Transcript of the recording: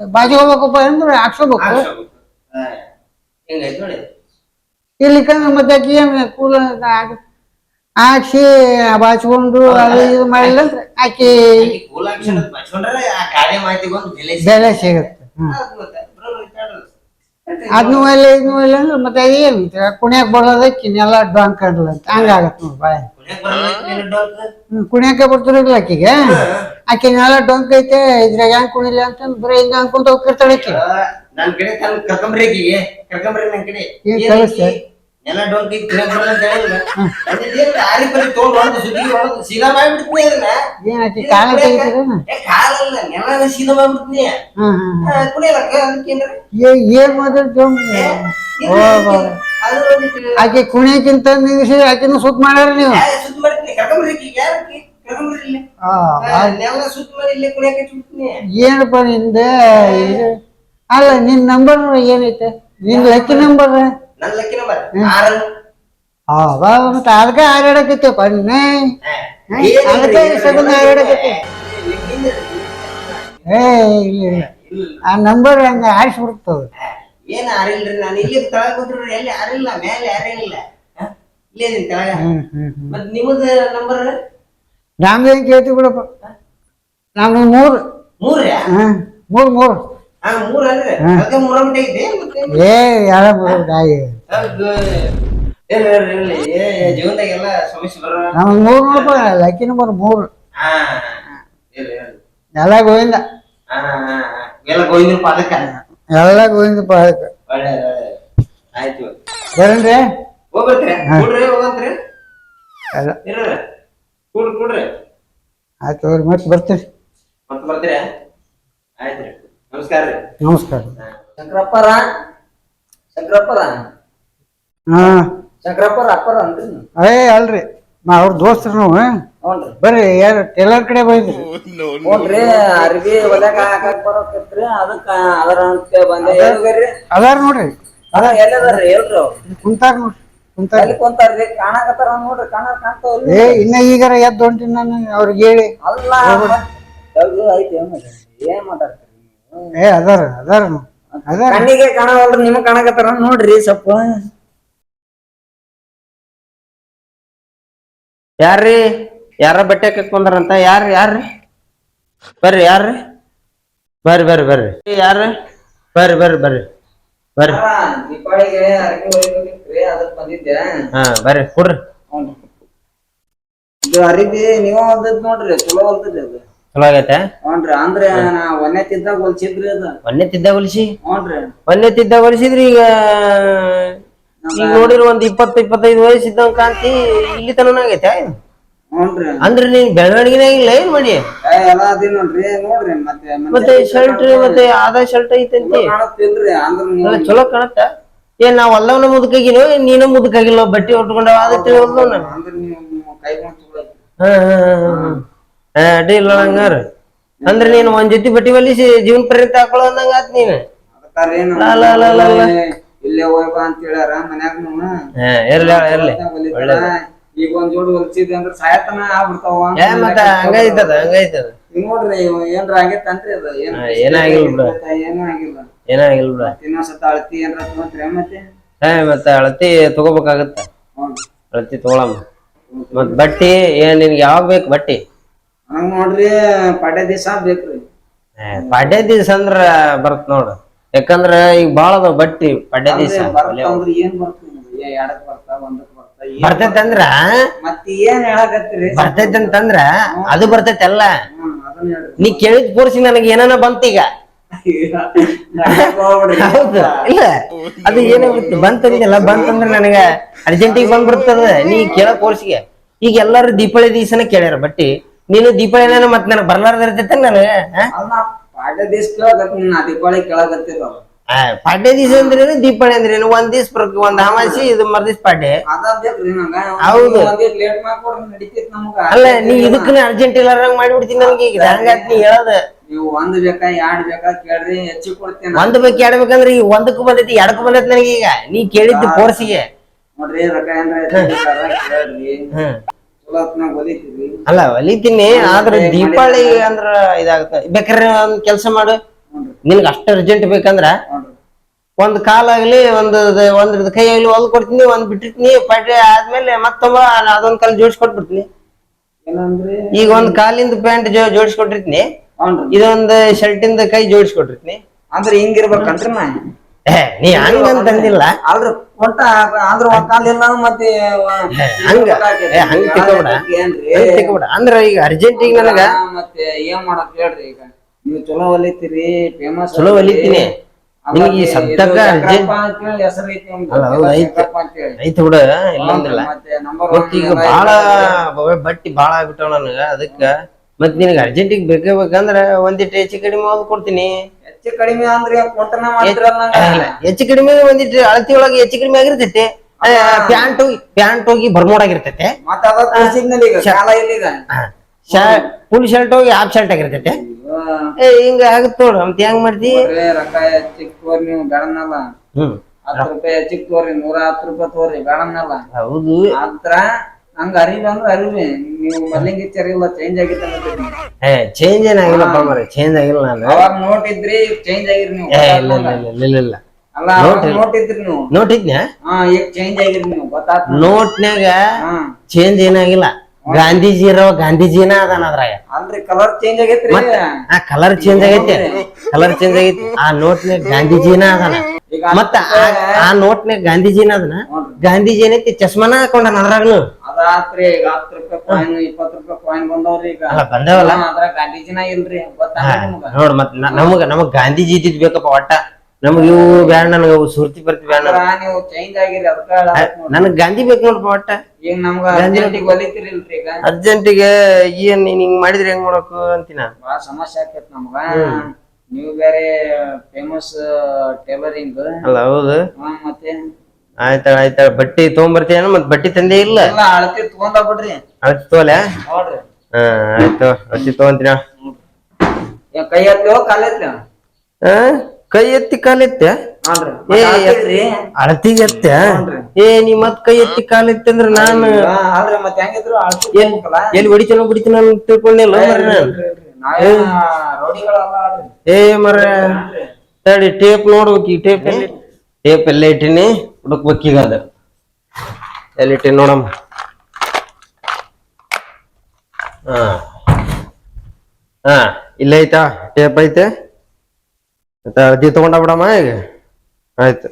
ಬಾಜು ಹೋಗ್ಬೇಕಪ್ಪ ಅಂದ್ರೆ ಹಾಕ್ಸೋಬೇಕು ಇಲ್ಲಿ ಕಂದ್ರೆ ಮತ್ತೆ ಆಕಿ ಏನ್ ಕೂಲ ಹಾಕ್ಸಿ ಬಾಚ್ಕೊಂಡು ಅದು ಇದು ಮಾಡಿಲ್ಲ ಅಂದ್ರೆ ಆಕಿ ಬೆಲೆ ಸಿಗುತ್ತೆ. ಅದ್ನು ಮೇಲೆ ಇದ್ನು ಮೇಲೆ ಅಂದ್ರೆ ಮತ್ತೆ ಏನು ಕುಣಿಯಕ್ ಬರೋದಕ್ಕೆ ಇನ್ನೆಲ್ಲ ಡಾಂಕ್ ಕಡ್ಲ ಅಂತ ಹಂಗಾಗತ್ತೆ ನೋಡಿ ಬಾಳೆ ಹ್ಮ್ ಕುಣಿಯಕ್ಕೆ ಬರ್ತಿರಲ್ಲ ಆಕಿಗೆ? ನಾಳೆ ಡೊಂಕ್ ಐತೆ ಇದ್ರಾಗ ಹೆಂಗ್ ಕುಣಿಲಿ ಅಂತ ಬರೀ ಹಿಂಗ ಅನ್ಕೊಂತ ಹೋಗ್ತಿರ್ತಾಳೆ ಆಕಿ. ನನ್ ಕಡೆ ತನ್ ಕರ್ಕೊಂಬ್ರಿ ಆಕಿಗೆ. ಕರ್ಕೊಂಬ್ರಿ ನನ್ ಕಡೆ. ಏನ್ ಕಳಿಸ್ತೆ? ಎಲ್ಲ ಡೊಂಕ್ ಐತಿ ಬರಲ್ಲ ಅಂತ ಹೇಳಿಲ್ಲ ಆರಿ ಬರಿ ತೊಗೊಂಡ್ ಹೊಡೆದು ಸುದ್ದಿಗೆ ಹೊಡೆದು ಸೀದಾ ಮಾಡ್ಬಿಡ್ತೀನಿ ಅದನ್ನ. ಏನ್ ಆಕಿ ಕಾಲ ತೆಗಿತೀರೇನ? ಏ, ಕಾಲಲ್ಲ ಸೀದಾ ಮಾಡ್ಬಿಡ್ತೀನಿ ಅದಕ್ಕೇನ್ರಿ? ಏ- ಏನ್ ಮಾತಾಡ್ತೀವಿ ಓ ಒಂದಿಟ್ಟು ಆಕಿ ಕುಣಿಯಕ್ಕಿಂತ ನಿಲ್ಲಿಸಿ ಆಕೆನು ಸುತ್ತ ಮಾಡ್ಯಾರ ನೀವು? ಏನಪ್ಪ ನಿಂದ? ಅಲ್ಲ ನಿನ್ ನಂಬರ್ ಏನೈತೆ? ನಿನ್ ಲಕ್ಕಿ ನಂಬರ್ ಅವ ಮತ್ತೆ ಅದಕ್ಕೆ ಹಾರಾಡಕತ್ತೇಪ್ಪ ನಿನ್ನೆ ಅದಕ್ಕೆ ಸಗನ್ ಹಾರಾಡಕತ್ತೆ. ಏ ಇಲ್ಲ ಇಲ್ಲ. ಆ ನಂಬರ್ ಹಂಗ ಆರಿಸ್ಬಿಡ್ತದ ಏನ್ ಆರಿಲ್ರಿ ನಾನು ಇಲ್ಲಿ ತಳಗ ಕೂತ್ರಿ ಎಲ್ಲಿ ಆರಿಲ್ಲ ಮೇಲೆ ಯಾರಿಲ್ಲ ಇಲ್ಲೇ ಇದೀನಿ ತಳಗ ಹ್ಮ್ ಹ್ಮ್ ಹ್ಮ್ ಮತ್ ನಿಮ್ಮದ ನಂಬರ್ ನಮ್ದೇನ್ ಕೇಳ್ತೀವಿ ಬಿಡಪ್ಪ ನಮ್ದು ಮೂರು ಮೂರ್ಯಾ ಹ್ಮ್ ಮೂರು ಮೂರು ಹಾ ಮೂರ್ ಅಲ್ರಿ ಅದಕ್ಕೆ ಮೂರ ಗಂಟೆ ಐತಿ ಮತ್ತೆ ಏ ಯಾರ ಮೂರು ಡಾಯಿ ಹೌದು. ಏನ್ ಹೇಳ್ರಿ ಇರ್ಲಿ. ಏ ಜೀವನದಾಗ ಎಲ್ಲ ಸಮಸ್ಯೆ ಬರೋ ನಮ್ ಮೂರು ನೋಡಪ್ಪ ಲಕ್ಕಿ ನಂಬರ್ ಮೂರು ಹಾ ಇರ್ಲಿ ಇರ್ಲಿ ಎಲ್ಲ ಗೋವಿಂದ ಹಾ ಹಾ ಹಾ ಎಲ್ಲ ಗೋವಿಂದ್ರ ಪಾದಕ್ಕ ಎಲ್ಲ ಗೋವಿಂದ ಪಾದಕ ಒಳ್ಳೆ ಒಳ್ಳೆ. ಆಯ್ತು. ಬರನ್ರಿ ಹೋಗ್ಬರ್ತೀರ? ಕೂಡ್ರಿ ಹೋಗಂತ್ರಿ ಎಲ್ಲ ಇರ್ರಿ? ಕೂಡ್ರಿ ಕೂಡ್ರಿ? ಆಯ್ತು ಅವ್ರಿ ಮತ್ತೆ ಬರ್ತೀರಿ. ಮತ್ತೆ ಬರ್ತೀರ? ಆಯ್ತ್ರಿ ನಮಸ್ಕಾರ ರೀ. ನಮಸ್ಕಾರ. ಶಂಕರಪ್ಪರ? ಶಂಕರಪ್ಪರ? ಹಾ. ಶಂಕರಪ್ಪರ ಅಪ್ಪರ ಅಂದ್ರಿ ಏ ಅಲ್ರಿ. ನಾ ಅವ್ರ ದೋಸ್ತರು ನಾವು ಹ್ಞೂನ್ರಿ. ಬರ್ರಿ ಯಾರು ಟೇಲರ್ ಕಡೆ ಬಂದ್ರಿ? ನೋಡ್ರಿ ಅರ್ಬಿ ಹೊಲ್ಯಾಗ ಹಾಕಕ್ ಬರೋಕತ್ರಿ ಅದಕ್ಕ ಅದರ ಅಂತ ಬಂದೆ. ಹೇಳ್ಬೇಡ್ರಿ ಅದಾರ ನೋಡ್ರಿ. ಅದ ಎಲ್ಲದಾರ್ರಿ ಹೇಳ್ರಿ. ಕುಂತಾರ ನೋಡ್ರಿ ಕುಂತಾರ. ಎಲ್ಲಿ ಕುಂತಾರ್ರಿ? ಕಾಣಕತ್ತಾರ ನೋಡ್ರಿ ಕಾಣ ಏ ಇನ್ನ ಈಗಾರ ಎದ್ದು ಹೊಂಟಿನಿ ನಾನು ಅವ್ರಿಗೆ ಹೇಳಿ. ಅಲ್ಲ ಐತಿ ಮಾಡ್ರಿ? ಏನ್ ಮಾತಾಡ್ತೀರಿ? ಏ ಅದಾರ ಅದಾರ ಅದಾರ. ಕಣ್ಣಿಗೆ ಕಾಣವಲ್ರಿ ನಿಮಗೆ ಕಾಣಕತ್ತಾರ ನೋಡ್ರಿ ಸ್ವಲ್ಪ. ಯಾರ್ರಿ? ಯಾರ ಬಟ್ಟೆ ಕಕ್ಕೊಂಡ್ರಂತ ಯಾರ ಯಾರ್ರಿ? ಬರ್ರಿ ಯಾರ್ರಿ? ಬರ್ರಿ ಬರ್ರಿ ಬರ್ರಿ. ಯಾರ್ರಿ? ಬರ್ರಿ ಬರ್ರಿ ಬರ್ರಿ. ಬರ್ರಿ. ಹಾ ಬರ್ರಿ ಕೊಡ್ರಿ. ಇದು ಅರಿಬಿ ನೀವ ಹೊಲ್ದದ್ ನೋಡ್ರಿ ಚಲೋ ಹೊಲ್ದದ್ರಿ ಅದು. ಚಲೋ ಆಗೈತೆ? ಹ್ಞೂನ್ರಿ ಅಂದ್ರೆ ನಾ ಒನ್ನೆ ತಿದ್ದಾಗ ಹೊಲ್ಸಿದ್ರಿ ಅದ. ಒಂದೇ ತಿದ್ದ ಹೊಲಿಸಿ? ಹ್ಞೂನ್ರಿ. ಒನ್ನೆ ತಿದ್ದ ಹೊಲಿಸಿದ್ರಿ ಈಗ ಈಗ ನೋಡಿರ ಒಂದ್ ಇಪ್ಪತ್ ಇಪ್ಪತ್ತೈದು ವಯಸ್ಸು ಇದ್ದಂಗ ಕಾಂತಿ ಇಲ್ಲಿ ತನಕ ಆಗೈತೆ ಅಂದ್ರೆ ನೀನ್ ಬೆಳವಣಿಗೆನೇ ಇಲ್ಲ ಏನ್ ಮಾಡಿ? ಏ, ಎಲ್ಲ ಅದಿ ನೋಡ್ರಿ ನೋಡ್ರಿ ಮತ್ತೆ ಮತ್ತೆ ಶರ್ಟ್ ಮತ್ತೆ ಆದ ಶರ್ಟ್ ಐತಂತಿ ಕಾಣತ್ತಿಲ್ರಿ ಅಂದ್ರ ಅಲ್ಲ ಚಲೋ ಕಾಣತ್ತ? ಏನ್ ನಾವ್ ಅಲ್ಲವನ ಮುದುಕಾಗಿನೋ ನೀನು ನೀನ ಮುದುಕಾಗಿಲ್ಲ ಬಟ್ಟೆ ಉಟ್ಕೊಂಡವ ಅದ ನಾನು ಅಂದ್ರ ನೀವು ಕೈ ಮಾಡ್ತೀವಿ ಹಾ ಹಾ ಹಾ ಹಾ ಹಾ. ಅಡ್ಡಿ ಇಲ್ಲ ಹಂಗಾರ. ಅಂದ್ರೆ ನೀನ್ ಒಂದ್ ಜೊತೆ ಬಟ್ಟಿ ಹೊಲಿಸಿ ಜೀವನ ಪರ್ಯಂತ ಹಾಕೊಳ್ಳೋ ಅಂದಂಗ ಆತ್ ನೀನ್. ಅದಕ್ಕಾರಿ ಅಲ್ಲ, ಅಲ್ಲ, ಲ, ಲ. ಇಲ್ಲೇ ಹೋಗ್ ಬಾ ಅಂತ ಹೇಳ್ಯಾರ ಮನ್ಯಾಗನು ಹಾ ಇರ್ಲಿ ಇರ್ಲಿ. ಹೊಲಿತಾರ. ಈಗ ಒಂದ್ ಜೋಡಿ ಹೊಲ್ಸಿದ್ವಿ ಅಂದ್ರ ಸಾಯತನ ಆಗ್ಬಿಡ್ತಾವ. ಏ ಮತ್ತ ಹಂಗೈತದ ಹಂಗೈತದ ಈಗ ನೋಡ್ರಿ ಇವ ಏನ್ರ ಆಗೈತನ್ರಿ ಅದ. ಏನ್ ಹಾ, ಬಿಡು. ಏನೂ ಆಗಿಲ್ಲ ಏನಾಗಿಲ್ಲ ಬಿಡ ಇನ್ನೊಂದ್ಸತ ಅಳತಿ ಏನ್ರ ತಗೊಂತ್ರಿ ಮತ್ತೆ? ಹಾ ಮತ್ತೆ ಅಳತಿ ತಗೋಬೇಕಾಗತ್ತ. ಅಳತಿ ತಗೊಳಮ್ಮ. ಮತ್ ಬಟ್ಟಿ ಏನ್ ನಿನ್ಗೆ ಯಾವಾಗ ಬೇಕು ಬಟ್ಟಿ? ಹಂಗ ನೋಡ್ರಿ ಪಾಡ್ಯ ದಿವಸ ಬೇಕ್ರಿ. ಪಾಡ್ಯ ದಿವ್ಸ ಅಂದ್ರ ಬರ್ತ್ ನೋಡು. ಯಾಕಂದ್ರ ಈಗ ಬಾಳ ಅದಾವ ಬಟ್ಟಿ ಪಡ್ಯ ದಿವಸ. ಬರ್ತೈತೆ ಅಂದ್ರ ಅಂತಂದ್ರ ಅದು ಬರ್ತೈತಿ ಅಲ್ಲ ನೀ ಕೇಳಿದ ಪೂರ್ಸಿ ನನಗೆ ಏನಾನ ಬಂತೀಗ ಹೌದು. ಇಲ್ಲ ಅದು ಏನಾಗುತ್ತೆ ಬಂತಂದಿಲ್ಲ ಬಂತಂದ್ರ ನನಗ ಅರ್ಜೆಂಟಿಗೆ ಬಂದ್ಬಿಡ್ತದ. ನೀ ಕೇಳ ಕೋರ್ಸಿಗೆ ಈಗ ಎಲ್ಲಾರು ದೀಪಾವಳಿ ದಿವಸನ ಕೇಳ್ಯಾರ ಬಟ್ಟಿ. ನೀನು ದೀಪಾವಳಿ ಮತ್ ನನಗೆ ಬರ್ಲಾರ್ದ ಇರ್ತೈತೆ ನನಗೆ ಅಲ್ಲ ಪಾಡ್ಯ ದಿವಸ ಕೇಳಕತ್ತೀನಿ ನಾ ದೀಪಾವಳಿ ಕೇಳಕತ್ತಿರ ಪಾಡ್ಯ ದಿವಸ ಅಂದ್ರೇನು ದೀಪಾವಳಿ ಅಂದ್ರೇನು ಒಂದ್ ದಿವ್ಸ ಬರೋಕ್ ಒಂದ್ ಅಮಾಸಿ ಇದು ಮರ್ದಿವ್ಸ ಪಾಡ್ಯ. ಅದ ಬೇಕ್ರಿ ನಂಗ. ಹೌದು. ಒಂದಿಟ್ ಲೇಟ್ ಮಾಡ್ಕೊಡ್ರಿ ನಡೀತೈತಿ ನಮಗ. ಅಲ್ಲ ನೀ ಇದಕ್ಕನ ಅರ್ಜೆಂಟ್ ಇಲ್ಲಾರಂಗ್ ಮಾಡ್ಬಿಡ್ತೀನಿ ನನಗೆ ಈಗ. ಹಂಗಾತ್ ನೀ ಹೇಳೋದ. ನೀವು ಒಂದ್ ಬೇಕಾ ಎರಡ್ ಬೇಕಾ ಕೇಳ್ರಿ ಹೆಚ್ಚಿಗೆ ಕೊಡ್ತೇನೆ ಒಂದ್ ಬೇಕು ಎಡ್ಬೇಕಂದ್ರೆ ಈಗ ಒಂದಕ್ಕೂ ಬಂದೈತಿ ಎಡಕ್ಕೂ ಬಂದೈತಿ ನನಗೆ ಈಗ. ನೀ ಕೇಳಿದ್ದು ಫೋರ್ಸಿಗೆ ನೋಡ್ರಿ ರೊಕ್ಕ ಏನ್ರ ಹೆಚ್ಚಿಗೆ ಕೇಳ್ರಿ. ಹ್ಮ್. ಚಲೋ ಹೊತ್ನಾಗ ಹೊಲಿತೀವಿ ಅಲ್ಲ ಹೊಲಿತೀನಿ ಆದ್ರ ದೀಪಾವಳಿ ಅಂದ್ರ ಇದಾಗತ್ತ. ಬೇಕಾದ್ರೆ ಒಂದ್ ಕೆಲ್ಸ ಮಾಡು. ನಿನ್ಗ ಅಷ್ಟು ಅರ್ಜೆಂಟ್ ಬೇಕಂದ್ರ ಒಂದ್ ಒಂದ್ ಕಾಲಾಗ್ಲಿ ಒಂದ್ ಒಂದ್ ಕೈ ಆಗ್ಲಿ ಒಂದ್ ಕೊಡ್ತೀನಿ ಒಂದ್ ಬಿಟ್ಟಿರ್ತೀನಿ ಪಡ್ರೆ ಆದ್ಮೇಲೆ ಮತ್ತೊಬ್ಬ ಅದೊಂದ್ ಕಾಲ್ ಜೋಡಿಸಿ ಕೊಟ್ಬಿಡ್ತೀನಿ ಏನಂದ್ರಿ ಈಗ ಒಂದ್ ಕಾಲಿಂದ ಪ್ಯಾಂಟ್ ಜೋಡಿಸಿ ಕೊಟ್ಟಿರ್ತೀನಿ ಹ್ಞೂನ್ರಿ ಇದೊಂದ್ ಶರ್ಟಿಂದ ಕೈ ಜೋಡಿಸ್ಕೊಟ್ಟಿರ್ತೀನಿ. ಅಂದ್ರೆ ಹಿಂಗಿರ್ಬೇಕಂತ್ರ ನಾ ನೀ ಹಂಗಂತಂದಿಲ್ಲ ಅಲ್ರಿ ಕೊಟ್ಟ ಅಂದ್ರ ಕಾಲ್ ಇಲ್ಲ ಮತ್ತೆ ಹಂಗ ಹಂಗ ತಿಕ್ಕಬೇಡ. ಹಂಗ್ ಅಂದ್ರ ಈಗ ಅರ್ಜೆಂಟ್ ಈಗ ನನಗ ಮತ್ತೆ ಏನ್ ಮಾಡಕ್ ಹೇಳ್ರಿ ಈಗ? ನೀವು ಚಲೋ ಒಲಿತೀರಿ ಫೇಮಸ್ ಚಲೋ ಒಲಿತೀನಿ. ನಿಮಗೆ ಈ ಸದ್ಯಕ್ಕ urgent- ಹೆಸರು ಐತಿ. ಅಲ್ಲ, ಹೌದು, ಐತಿ. ಐತಿ ಬಿಡ ಇಲ್ಲಂದಿಲ್ಲ ಮತ್ತೆ ಈಗ ಬಾಳ ಬಟ್ಟಿ ಬಾಳ ಆಗ್ಬಿಟ್ಟವ ನನಗ ಅದಕ್ಕ ಮತ್ ನಿನಗ ಅರ್ಜೆಂಟಿಗ್ ಬೇಕೇ ಬೇಕಂದ್ರ ಒಂದಿಟ್ಟು ಹೆಚ್ಚು ಕಡಿಮೆ ಹೋದ್ ಕೊಡ್ತೀನಿ. ಹೆಚ್ಚು ಕಡಿಮೆ ಅಂದ್ರೆ ಕೊಟ್ಟನ ಮಾಡ್ತಿರಲ್ಲ ಇಲ್ಲ, ಹೆಚ್ಚು ಕಡಿಮೆ ಒಂದಿಟ್ಟು ಅಳತಿ ಒಳಗೆ ಹೆಚ್ಚು ಕಡಿಮೆ ಆಗಿರ್ತೈತಿ. ಪ್ಯಾಂಟ್ ಹೋಗಿ ಪ್ಯಾಂಟ್ ಹೋಗಿ ಬರ್ಮೋಡ್ ಆಗಿರ್ತೈತೆ. ಮತ್ತ ಅದ ತೋರ್ಸಿದ್ನಲ್ಲ ಈಗ ಕಾಲ ಫುಲ್ ಶರ್ಟ್ ಹೋಗಿ ಹಾಫ್ ಶರ್ಟ್ ಆಗಿರ್ತೈತೆ. ಏ ಹಿಂಗ ಆಗತ್ ನೋಡ್ರಿ ಮತ್ ಹೆಂಗ್ ಮಾಡ್ತಿ? ನೋಡ್ರಿ, ರೊಕ್ಕ ಹೆಚ್ಚಿಗ್ ತೋರಿ ನೀವು ಬೇಡನ್ನಲ್ಲ ಹ್ಮ್. ಹತ್ತು ರೂಪಾಯಿ ಹೆಚ್ಚಿಗ್ ತೋರಿ ನೂರ ಹತ್ತು ರೂಪಾಯಿ ತೋರಿ ಬೇಡನ್ನಲ್ಲ ಹೌದು. ಆದ್ರ ಹಂಗ ಅರಿವಿ ಅಂದ್ರೆ ಅರಿವಿ. ನೀವು ಮೊದ್ಲಿಂಗ್ ಇಲ್ಲ ಚೇಂಜ್ ಆಗಿತ್ತ ಹೇ ಏ ಚೇಂಜ್ ಏನಾಗಿಲ್ಲಪ್ಪ ಮರ ಚೇಂಜ್ ಆಗಿಲ್ಲ ನಾನು. ಅವಾಗ ನೋಟ್ ಇದ್ರಿ ಚೇಂಜ್ ಆಗಿರಿ ನೀವು. ಏ ಇಲ್ಲ ಇಲ್ಲ ಇಲ್ಲ ಇಲ್ಲ ಇಲ್ಲ. ಅಲ್ಲ ಅವಾಗ ನೋಟ್ ಇದ್ರಿ ನೀವು. ನೋಟಿದ್ನ್ಯಾ ಹಾ ಈಗ ಚೇಂಜ್ ಆಗಿರಿ ನೀವು ಗೊತ್ತಾತ್ ನೋಟ್ನ್ಯಾಗ ಚೇಂಜ್ ಏನಾಗಿಲ್ಲ ಗಾಂಧೀಜಿ ಇರೋ ಗಾಂಧೀಜಿನ ಅದಾನ ಅದ್ರಾಗ. ಅಲ್ರಿ ಕಲರ್ ಚೇಂಜ್ ಆಗೈತ್ರಿ. ಆ ಕಲರ್ ಚೇಂಜ್ ಆಗೈತಿ. ಕಲರ್ ಚೇಂಜ್ ಆಗೈತಿ. ಆ ನೋಟ್ನ್ಯಾಗ ಗಾಂಧೀಜಿನ ಅದಾನ. ಈಗ ಮತ್ತ ಆ- ಆ ನೋಟ್ನ್ಯಾಗ ಗಾಂಧೀಜಿನ ಅದನ. ಗಾಂಧೀಜಿ ಏನೈತಿ ಚಸ್ಮಾನ ಹಾಕೊಂಡಾನ ಅದ್ರಾಗನು. ಅದಾತ್ರಿ ಈಗ ಹತ್ತು ರೂಪಾಯಿ ಕಾಯಿನ್ ಇಪ್ಪತ್ತು ರೂಪಾಯಿ ಕಾಯಿನ್ ಬಂದವ್ರಿ ಈಗ. ಅಲ್ಲ ಬಂದವಲ್ಲ? ಅದ್ರ ಗಾಂಧೀಜಿನ ಇಲ್ರಿ ಗೊತ್ತಾಗ ನಿಮ್ಗ? ನೋಡ್ ಮತ್ ನ- ನಮಗ ನಮಗ್ ಗಾಂಧೀಜಿ ಇದ್ದಿದ್ ಬೇಕಪ್ಪ ಒಟ್ಟ. ನಮಗ್ ಇವು ಬ್ಯಾಡ ನನಗ ಅವು ಸುರ್ತಿ ಬರ್ತಿ ಬ್ಯಾಡ ಅಂದ್ರ ನೀವು ಚೇಂಜ್ ಆಗಿರಿ ಅದಕ್ಕ ಹೇಳಾಕತ್ತ್ ನೋಡ್ರಿ. ನನಗ್ ಗಾಂಧಿ ಬೇಕು ನೋಡ್ಪ ಒಟ್ಟ. ಈಗ ನಮ್ಗ ಅರ್ಜೆಂಟಿಗೆ ಒಲಿತಿರಿಲ್ರಿ ಈಗ ಅರ್ಜೆಂಟಿಗೆ ಏನ್ ನೀನ್ ಹಿಂಗ್ ಮಾಡಿದ್ರೆ ಹೆಂಗ್ ಮಾಡಕು ಅಂತಿನ ಬಾಳ ಸಮಸ್ಯೆ ಆಕೇತ್ ನಮ್ಗ. ನೀವು ಬೇರೆ ಫೇಮಸ್ ಟೇಲರಿಂಗ್. ಅಲ್ಲ ಹೌದು. ಮತ್ತೆ? ಆಯ್ತಾಳ ಆಯ್ತಾಳ. ಬಟ್ಟಿ ತಗೊಂಬರ್ತೀಯನ ಮತ್ ಬಟ್ಟಿ ತಂದೆ ಇಲ್ಲ? ಎಲ್ಲ ಅಳತಿ ತಗೊಂಡ ಬಿಡ್ರಿ ಅಳತಿ ತೋಲೆ ನೋಡ್ರಿ. ಹಾ ಆಯ್ತು ಅಳತಿ ತಗೊಂತೀನ? ಕೈ ಕಾಲ್ ಕೈ ಎತ್ತಿ ಕಾಲ ಎತ್ತೆ? ಅಳತಿಗೆ ಎತ್ತೆ ಏ ನೀ ಮತ್ ಕೈ ಎತ್ತಿ ಕಾಲ ಎತ್ತಿ ಅಂದ್ರ ನಾನು? ಎಲ್ಲಿ ಹೊಡಿತೀನೋ ಬಿಡಿತೀನೋ ತಿಳ್ಕೊಂಡಿಲ್ಲ ಏ ಮರ ತಡಿ ಟೇಪ್ ನೋಡ್ಬೇಕು ಈ ಟೇಪ್ ಎಲ್ಲಿ ಟೇಪ್ ಎಲ್ಲ ಇಟ್ಟಿನಿ. ಹುಡುಕ್ಬೇಕು ಈಗ ಅದು. ಎಲ್ಲಿ ಇಟ್ಟಿನಿ ನೋಡಮ್ಮ? ಹಾ. ಹಾ, ಇಲ್ಲೇ ಐತಾ? ಟೇಪ್ ಐತೆ? ಮತ್ತೆ ಅರ್ಜಿ ತಗೊಂಡ ಬಿಡಮ್ಮ ಈಗ? ಆಯ್ತು.